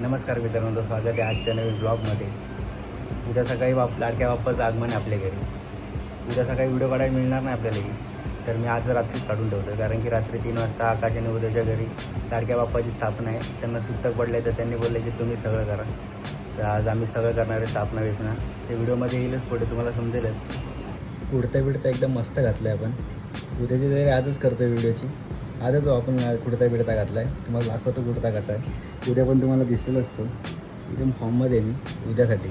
नमस्कार मित्रांनो स्वागत आहे आजच्या नवीन ब्लॉगमध्ये उद्या सकाळी बाप लाडक्या बाप्पाचं आगमन आहे आपल्या घरी. उद्या सकाळी व्हिडिओ काढायला मिळणार नाही आपल्यालाही तर मी आज रात्रीच काढून ठेवतो कारण की रात्री तीन वाजता आकाशाने उद्याच्या घरी लाडक्या बाप्पाची स्थापना आहे. त्यांना सुतक पडले तर त्यांनी बोलले की तुम्ही सगळं करा. तर आज आम्ही सगळं करणार आहे स्थापना वेपना ते व्हिडिओमध्ये येईलच पुढे तुम्हाला समजेलच. उडता बिडता एकदम मस्त घातलं आहे आपण. उद्याची तयारी आजच करतो व्हिडिओची आजच जो आपण कुडता बिडता घातला आहे तुम्हाला दाखवतो कुडता घातला आहे. उद्या पण तुम्हाला दिसलेला असतो. एकदम फॉर्ममध्ये आहे मी उद्यासाठी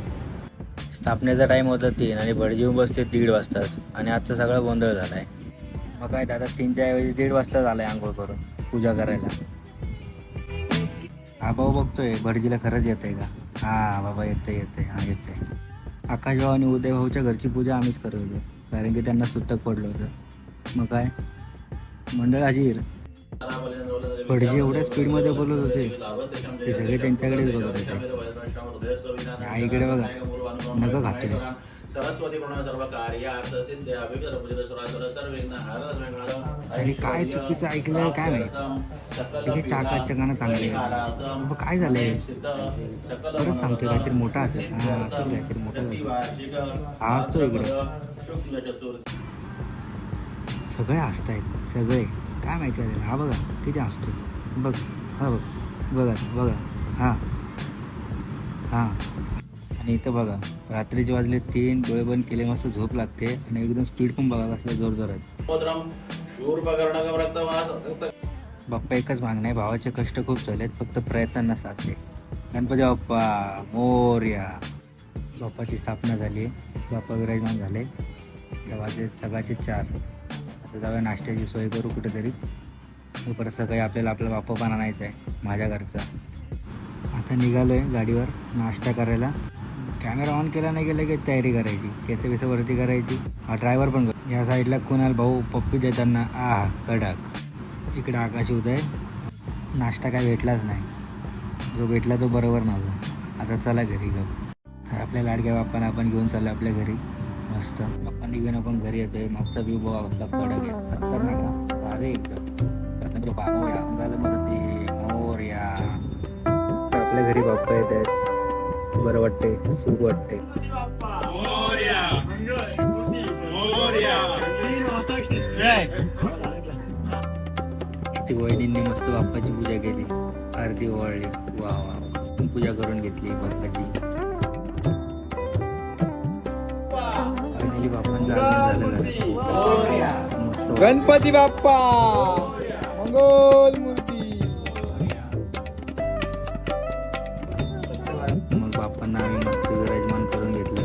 स्थापनेचा टाईम होता तीन आणि भटजी बसले दीड वाजताच आणि आजचा सगळा गोंधळ झाला आहे मग काय दादा तीनच्या ऐवजी दीड वाजता झाला आहे आंघोळ करून पूजा करायला. हा भाऊ बघतोय भटजीला खरंच येतंय का? हा बाबा येतंय येतंय. हा येतंय. आकाश भाऊ आणि उदय भाऊच्या घरची पूजा आम्हीच करत होतो. कारण की त्यांना सुतक पडलं होतं. मग काय? मंडळ हजीर. भटजी एवढ्या स्पीडमध्ये बोलत होते. ते सगळे त्यांच्याकडेच बघत होते. इकडे बघा. नगं खाते सरस्वती आणि काय चुकीचं ऐकलं काय माहीत? हे चाकाच्या गाणं चांगले काय झालंय? परत सांगतोय काहीतरी मोठा असेल. हा काहीतरी मोठा हा असतो इकडे. सगळे हसतायत सगळे. काय माहिती आहे त्याला? हा बघा किती हसतो बघ हा बघ बघा बघा. हा. हा. आणि इथं बघा रात्रीचे वाजले तीन डोळे बंद केले मस्त झोप लागते आणि एकदम स्पीड पण बघा कसलं जोर जोरात. शूर्पकर्णकं रक्तवास बाप्पा एकच मागणं आहे भावाचे कष्ट खूप झालेत फक्त प्रयत्नांना साधले. गणपती बाप्पा मोर्या. बाप्पाची स्थापना झाली बाप्पा विराजमान झाले. वाजले सकाळचे चार. आता जाऊया नाश्त्याची सोय करू कुठेतरी. मग परत सकाळी आपल्याला आपला बाप्पा पण आणायचा आहे माझ्या घरचा. आता निघालो आहे गाडीवर नाश्ता करायला. कॅमेरा ऑन केला नाही गेला की तयारी करायची केसं बिसं वरती करायची. हा ड्रायव्हर पण या साईडला कुणाल भाऊ पप्पी देताना आहा कडक. इकडे आकाश उदय नाश्ता काय भेटलाच नाही. जो भेटला तो बरोबर नव्हता आता चला घरी ग तर आपल्या लाडक्या बाप्पांना आपण घेऊन चाललो आपल्या घरी. मस्त. बाप्पांनी घेऊन आपण घरी येतोय. मस्त व्यू बघा कसला कडक आहे खतरनाक. भारी एकदम. तर मोर्या अंगालवरती मोर्या तर आपल्या घरी बाप्पा येत आहेत बरं वाटते सुख वाटते ती वहिनींनी मस्त बाप्पाची पूजा केली. आरती ओवाळली. वा वा. पूजा करून घेतली बाप्पाची. बाप्पांचं आगमन मस्त गणपती बाप्पा! मंगल मूर्ती! मग बाप्पांना आम्ही मस्त विराजमान करून घेतलं.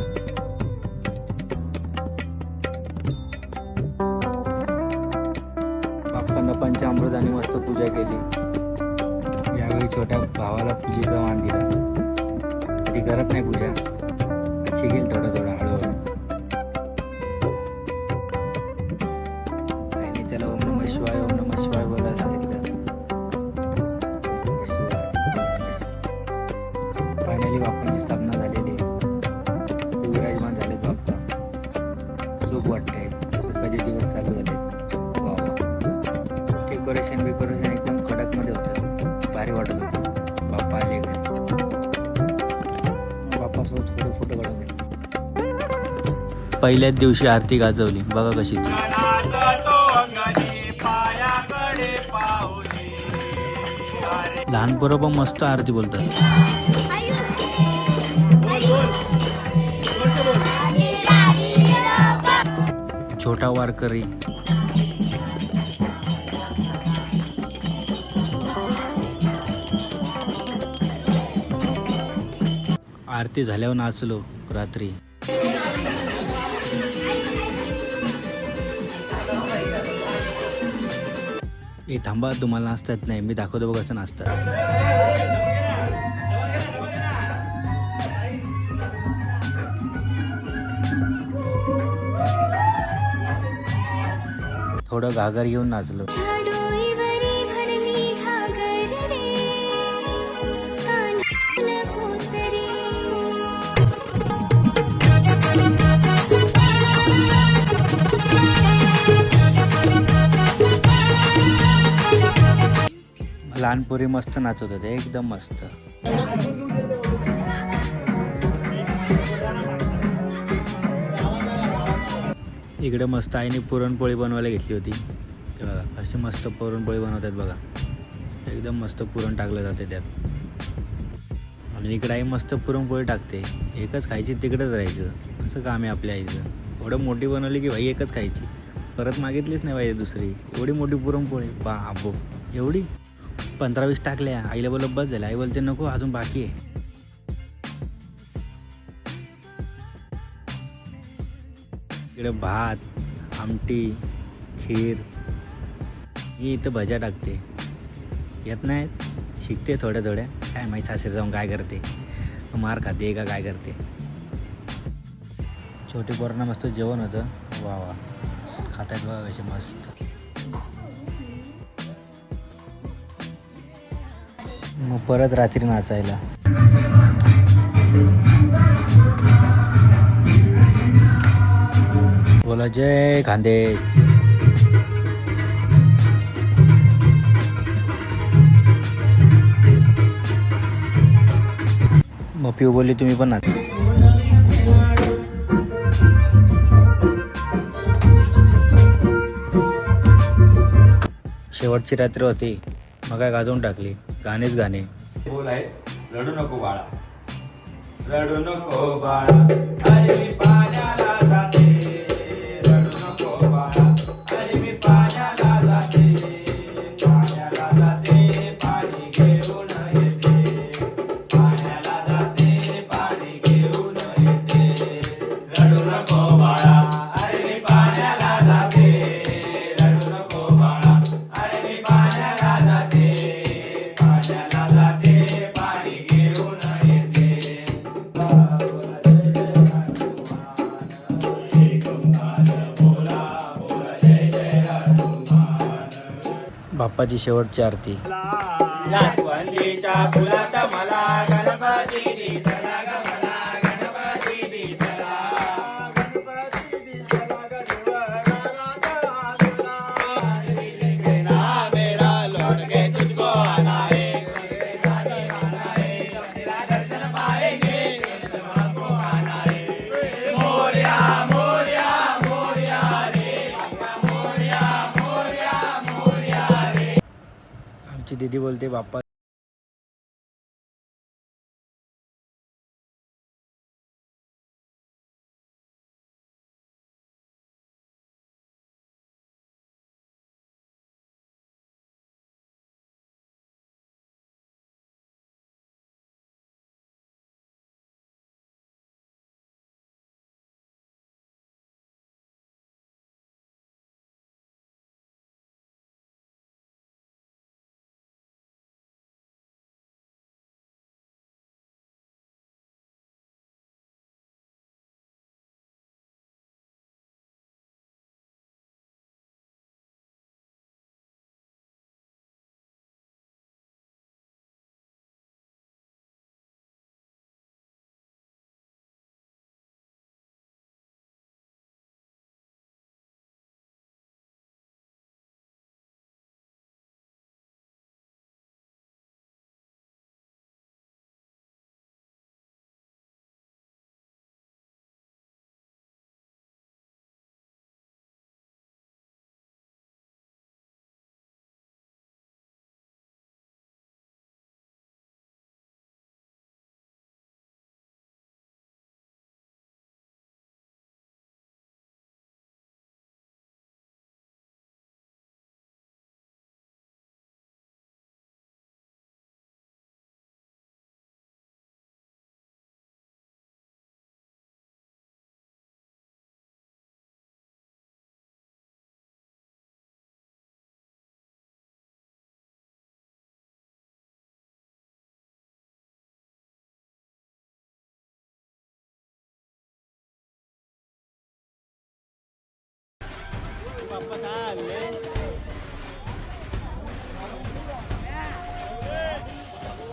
बाप्पांना पंचामृताने मस्त पूजा केली. यावेळी छोट्या भावाला पूजेचा मान दिला. कधी करत नाही पूजा. शिकेल थोडं थोडं. पहिली बाप्पांची स्थापना झालेली आहे. विराजमान झाले बाप्पा खूप वाटते. सकाळचे दिवस चालू झाले. डेकोरेशन बिकोरेशन एकदम कडकमध्ये होतं. भारी वाटत होतं. बाप्पा आले घरी बाप्पासोबत फोटो फोटो काढून पहिल्याच दिवशी आरती गाजवली. बघा कशी ती. लहान पोरं पण मस्त आरती बोलतात. छोटा वारकरी. आरती झाल्यावर नाचलो रात्री. ए थांबा तुम्हाला नाचतात नाही. मी दाखवतो बघ नाचतात. थोडं घागर घेऊन नाचलो. लहानपोरी मस्त नाचत होते एकदम मस्त. इकडे मस्त आईने पुरणपोळी बनवायला घेतली होती. ते बघा अशी मस्त पुरणपोळी बनवतात बघा. एकदम मस्त पुरण टाकलं जाते त्यात. आणि इकडे आई मस्त पुरणपोळी टाकते. एकच खायची तिकडंच राहायचं. असं काम आहे आपल्या आईचं. एवढं मोठी बनवली की भाई एकच खायची. परत मागितलीच नाही पाहिजे दुसरी. एवढी मोठी पुरणपोळी. बा आबो एवढी? पंधरा वीस टाकल्या. आईला बोलत बस झालं. आई बोलते नको अजून बाकी आहे. इकडे भात आमटी खीर. ही इथं भज्या टाकते. येत नाहीत शिकते थोड्या थोड्या. काय माहीत सासरी जाऊन काय करते. मार खाते का काय करते. छोटी पोरांना मस्त जेवण होतं. वा वा. खातात बघा कसे मस्त. मग परत रात्री नाचायला. बोला जय खानदेश मग पिऊ बोलली तुम्ही पण नाच शेवटची रात्र होती. मग काय गाजवून टाकली. गाणेच गाणे. बोल आहे रडू नको बाळा. रडू नको बाळा. बाप्पाची शेवटची आरती. दीदी बोलते बाप्पा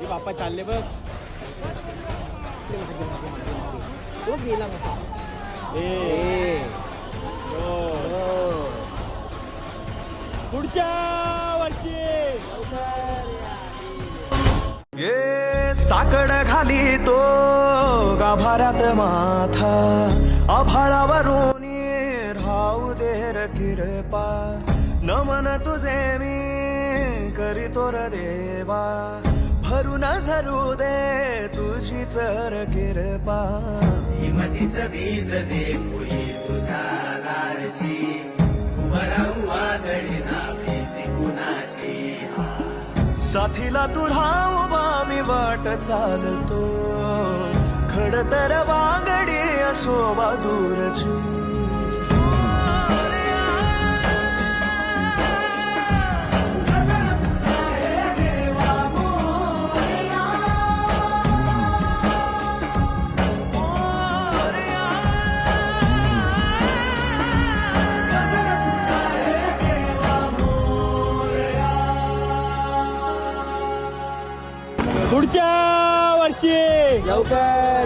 बाप्पा चालले. बघ. तो गेला ए. पुढच्या वर्षी. ये साकड घाली तो गाभाऱ्यात माथा. आभाळावरून राहू कृपा. नमन तुझे मी करीतो र देवा. भरून झरू दे तुझी चर कृपा. हिमतीच बीज दे वादळी ना भीती कुणाची हा. साथीला तू राहू मी वाट चालतो. खडतर वांगडी असो बाजूरची पुढच्या वर्षी लवकर या